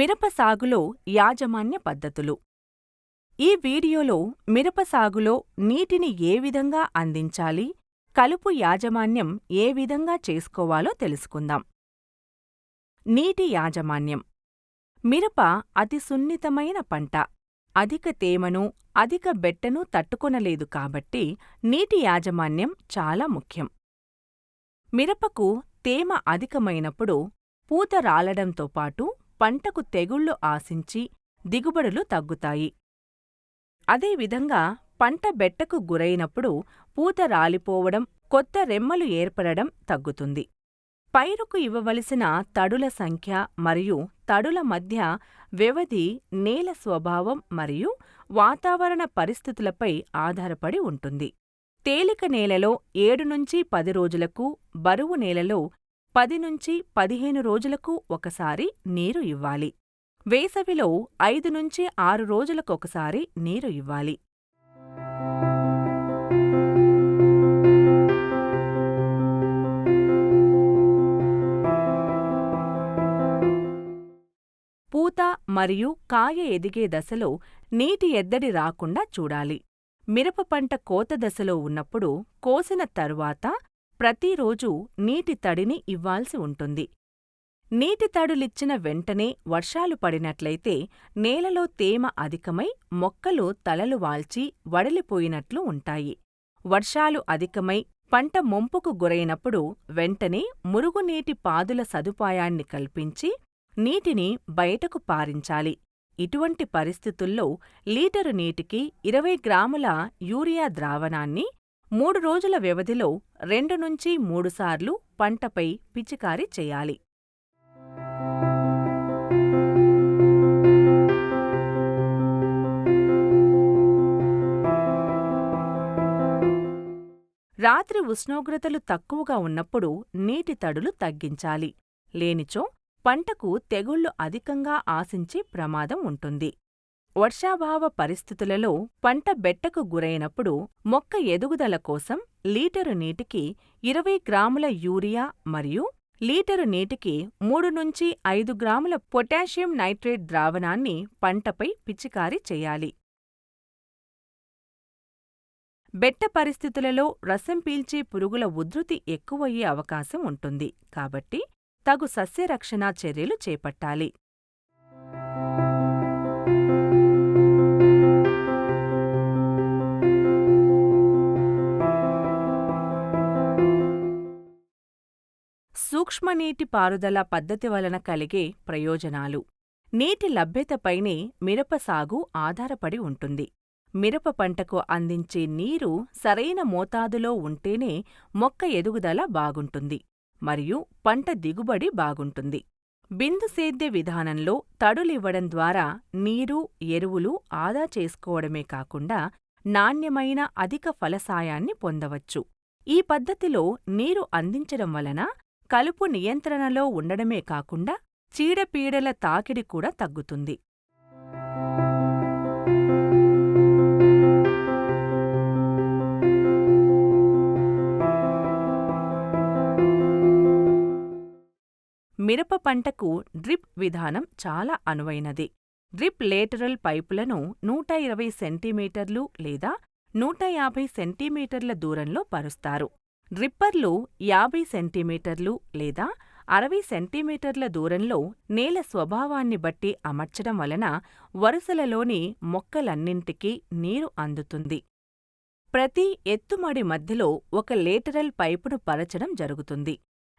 మిరప సాగులో యాజమాన్య పద్ధతులు. ఈ వీడియోలో మిరప సాగులో నీటిని ఏ విధంగా అందించాలి కలుపు యాజమాన్యం ఏ విధంగా చేసుకోవాలో తెలుసుకుందాం. నీటి యాజమాన్యం. మిరప అతి సున్నితమైన పంట. అధిక తేమను అధిక బెట్టను తట్టుకొనలేదు కాబట్టి నీటి యాజమాన్యం చాలా ముఖ్యం. మిరపకు తేమ అధికమైనప్పుడు పూత రాలడంతో పాటు పంటకు తెగుళ్ళు ఆశించి దిగుబడులు తగ్గుతాయి. అదేవిధంగా పంట బెట్టకు గురైనప్పుడు పూత రాలిపోవడం కొత్త రెమ్మలు ఏర్పడడం తగ్గుతుంది. పైరుకు ఇవ్వవలసిన తడుల సంఖ్య మరియు తడుల మధ్య వ్యవధి నేల స్వభావం మరియు వాతావరణ పరిస్థితులపై ఆధారపడి ఉంటుంది. తేలిక నేలలో ఏడు నుంచి పది రోజులకు బరువు నేలలో పది నుంచి పదిహేను రోజులకు ఒకసారి నీరు ఇవ్వాలి. వేసవిలో ఐదు నుంచి ఆరు రోజులకొకసారి నీరు ఇవ్వాలి. పూత మరియు కాయ ఎదిగే దశలో నీటి ఎద్దడి రాకుండా చూడాలి. మిరప పంట కోత దశలో ఉన్నప్పుడు కోసిన తరువాత ప్రతిరోజూ నీటి తడిని ఇవ్వాల్సి ఉంటుంది. నీటి తడులిచ్చిన వెంటనే వర్షాలు పడినట్లయితే నేలలో తేమ అధికమై మొక్కలు తలలు వాల్చి వడలిపోయినట్లు ఉంటాయి. వర్షాలు అధికమై పంట ముంపుకు గురైనప్పుడు వెంటనే మురుగునీటి పాదుల సదుపాయాన్ని కల్పించి నీటిని బయటకు పారించాలి. ఇటువంటి పరిస్థితుల్లో లీటరు నీటికి ఇరవై గ్రాముల యూరియా ద్రావణాన్ని మూడు రోజుల వ్యవధిలో రెండు నుంచి మూడుసార్లు పంటపై పిచికారీ చేయాలి. రాత్రి ఉష్ణోగ్రతలు తక్కువగా ఉన్నప్పుడు నీటి తడులు తగ్గించాలి. లేనిచో పంటకు తెగుళ్ళు అధికంగా ఆశించే ప్రమాదం ఉంటుంది. వర్షాభావ పరిస్థితులలో పంట బెట్టకు గురైనప్పుడు మొక్క ఎదుగుదల కోసం లీటరు నీటికి ఇరవై గ్రాముల యూరియా మరియు లీటరు నీటికి మూడు నుంచి ఐదు గ్రాముల పొటాషియం నైట్రేట్ ద్రావణాన్ని పంటపై పిచికారీ చేయాలి. బెట్ట పరిస్థితులలో రసం పీల్చే పురుగుల ఉధృతి ఎక్కువయ్యే అవకాశం ఉంటుంది కాబట్టి తగు సస్యరక్షణా చర్యలు చేపట్టాలి. సూక్ష్మనీటి పారుదల పద్ధతి వలన కలిగే ప్రయోజనాలు. నీటి లభ్యతపైనే మిరప సాగు ఆధారపడి ఉంటుంది. మిరప పంటకు అందించే నీరు సరైన మోతాదులో ఉంటేనే మొక్క ఎదుగుదల బాగుంటుంది మరియు పంట దిగుబడి బాగుంటుంది. బిందు సేద్య విధానంలో తడులివ్వడం ద్వారా నీరు ఎరువులు ఆదా చేసుకోవడమే కాకుండా నాణ్యమైన అధిక ఫలసాయాన్ని పొందవచ్చు. ఈ పద్ధతిలో నీరు అందించడం వలన కలుపు నియంత్రణలో ఉండడమే కాకుండా చీడపీడల తాకిడి కూడా తగ్గుతుంది. మిరప పంటకు డ్రిప్ విధానం చాలా అనువైనది. డ్రిప్ లేటరల్ పైపులను నూట ఇరవై సెంటీమీటర్లు లేదా నూట యాభై సెంటీమీటర్ల దూరంలో పరుస్తారు. డ్రిప్పర్లు యాభై సెంటీమీటర్లు లేదా అరవై సెంటీమీటర్ల దూరంలో నేల స్వభావాన్ని బట్టి అమర్చడం వలన వరుసలలోని మొక్కలన్నింటికీ నీరు అందుతుంది. ప్రతి ఎత్తుమడి మధ్యలో ఒక లేటరల్ పైపును పరచడం జరుగుతుంది.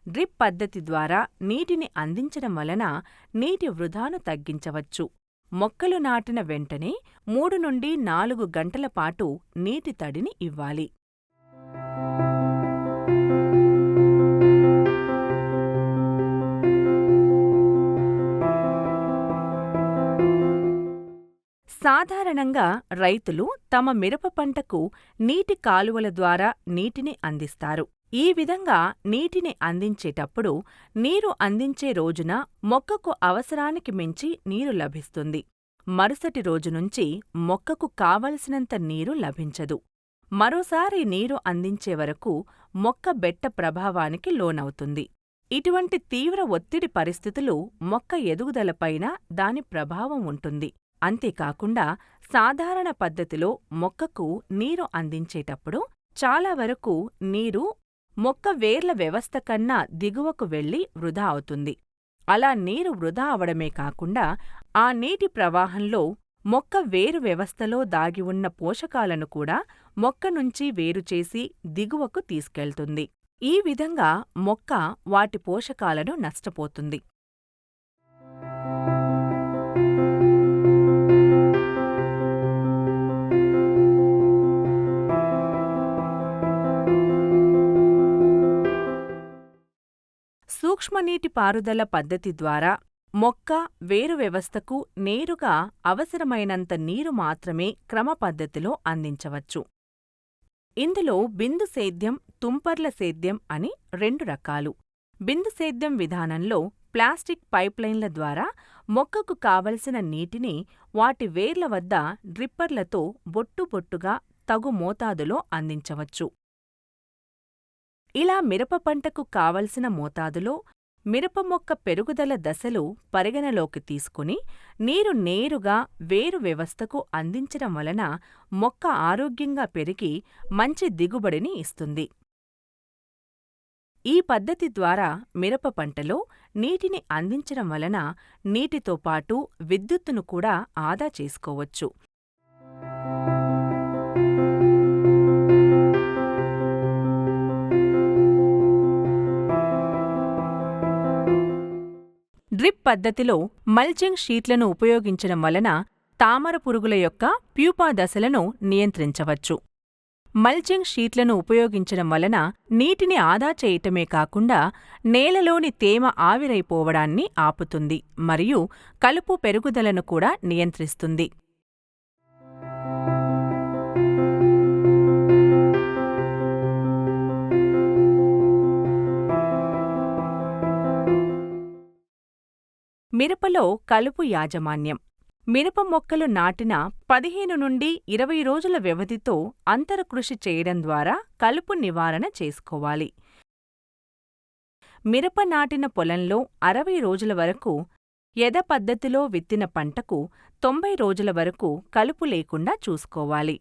డ్రిప్ పద్ధతి ద్వారా నీటిని అందించడం వలన నీటి వృధాను తగ్గించవచ్చు. మొక్కలు నాటిన వెంటనే మూడు నుండి నాలుగు గంటల పాటు నీటి తడిని ఇవ్వాలి. సాధారణంగా రైతులు తమ మిరప పంటకు నీటి కాలువల ద్వారా నీటిని అందిస్తారు. ఈ విధంగా నీటిని అందించేటప్పుడు నీరు అందించే రోజున మొక్కకు అవసరానికి మించి నీరు లభిస్తుంది. మరుసటి రోజు నుంచి మొక్కకు కావలసినంత నీరు లభించదు. మరోసారి నీరు అందించే వరకు మొక్క బెట్ట ప్రభావానికి లోనవుతుంది. ఇటువంటి తీవ్ర ఒత్తిడి పరిస్థితులు మొక్క ఎదుగుదలపైన దాని ప్రభావం ఉంటుంది. అంతేకాకుండా సాధారణ పద్ధతిలో మొక్కకు నీరు అందించేటప్పుడు చాలా వరకు నీరు మొక్క వేర్ల వ్యవస్థ కన్నా దిగువకు వెళ్ళి వృధా అవుతుంది. అలా నీరు వృధా అవడమే కాకుండా ఆ నీటి ప్రవాహంలో మొక్క వేరు వ్యవస్థలో దాగి ఉన్న పోషకాలను కూడా మొక్క నుంచి వేరుచేసి దిగువకు తీసుకెళ్తుంది. ఈ విధంగా మొక్క వాటి పోషకాలను నష్టపోతుంది. సూక్ష్మనీటి పద్ధతి ద్వారా మొక్క వేరు వ్యవస్థకు నేరుగా అవసరమైనంత నీరు మాత్రమే క్రమపద్ధతిలో అందించవచ్చు. ఇందులో బిందు సేద్యం తుంపర్ల సేద్యం అని రెండు రకాలు. బిందు సేద్యం విధానంలో ప్లాస్టిక్ పైప్లైన్ల ద్వారా మొక్కకు కావలసిన నీటిని వాటి వేర్ల వద్ద డ్రిప్పర్లతో బొట్టుబొట్టుగా తగు మోతాదులో అందించవచ్చు. ఇలా మిరప పంటకు కావలసిన మోతాదులో మిరప మొక్క పెరుగుదల దశలు పరిగణలోకి తీసుకుని నీరు నేరుగా వేరు వ్యవస్థకు అందించడం వలన మొక్క ఆరోగ్యంగా పెరిగి మంచి దిగుబడిని ఇస్తుంది. ఈ పద్ధతి ద్వారా మిరప పంటలో నీటిని అందించడం వలన నీటితో పాటు విద్యుత్తును కూడా ఆదా చేసుకోవచ్చు. డ్రిప్ పద్ధతిలో మల్చింగ్ షీట్లను ఉపయోగించడం వలన తామర పురుగుల యొక్క ప్యూపా దశలను నియంత్రించవచ్చు. మల్చింగ్ షీట్లను ఉపయోగించడం వలన నీటిని ఆదా చేయటమే కాకుండా నేలలోని తేమ ఆవిరైపోవడాన్ని ఆపుతుంది మరియు కలుపు పెరుగుదలను కూడా నియంత్రిస్తుంది. మిరపలో కలుపు యాజమాన్యం. మిరప మొక్కలు నాటిన పదిహేను నుండి ఇరవై రోజుల వ్యవధితో అంతరకృషి చేయడం ద్వారా కలుపు నివారణ చేసుకోవాలి. మిరప నాటిన పొలంలో అరవై రోజుల వరకు యథ పద్ధతిలో విత్తిన పంటకు తొంభై రోజుల వరకు కలుపు లేకుండా చూసుకోవాలి.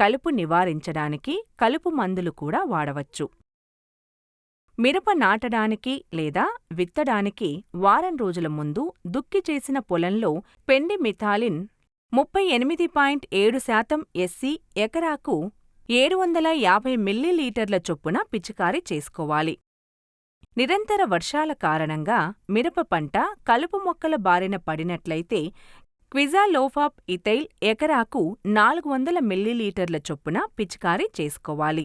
కలుపు నివారించడానికి కలుపు మందులు కూడా వాడవచ్చు. మిరప నాటడానికి లేదా విత్తడానికి వారం రోజుల ముందు దుక్కి చేసిన పొలంలో పెండి మిథాలిన్ ముప్పై ఎనిమిది పాయింట్ ఏడు శాతం ఎస్సి ఎకరాకు ఏడు వందల యాభై మిల్లీలీటర్ల చొప్పున పిచికారీ చేసుకోవాలి. నిరంతర వర్షాల కారణంగా మిరప పంట కలుపు మొక్కల బారిన పడినట్లయితే క్విజాలోఫాప్ ఇథైల్ ఎకరాకు నాలుగు వందల మిల్లీలీటర్ల చొప్పున పిచికారీ చేసుకోవాలి.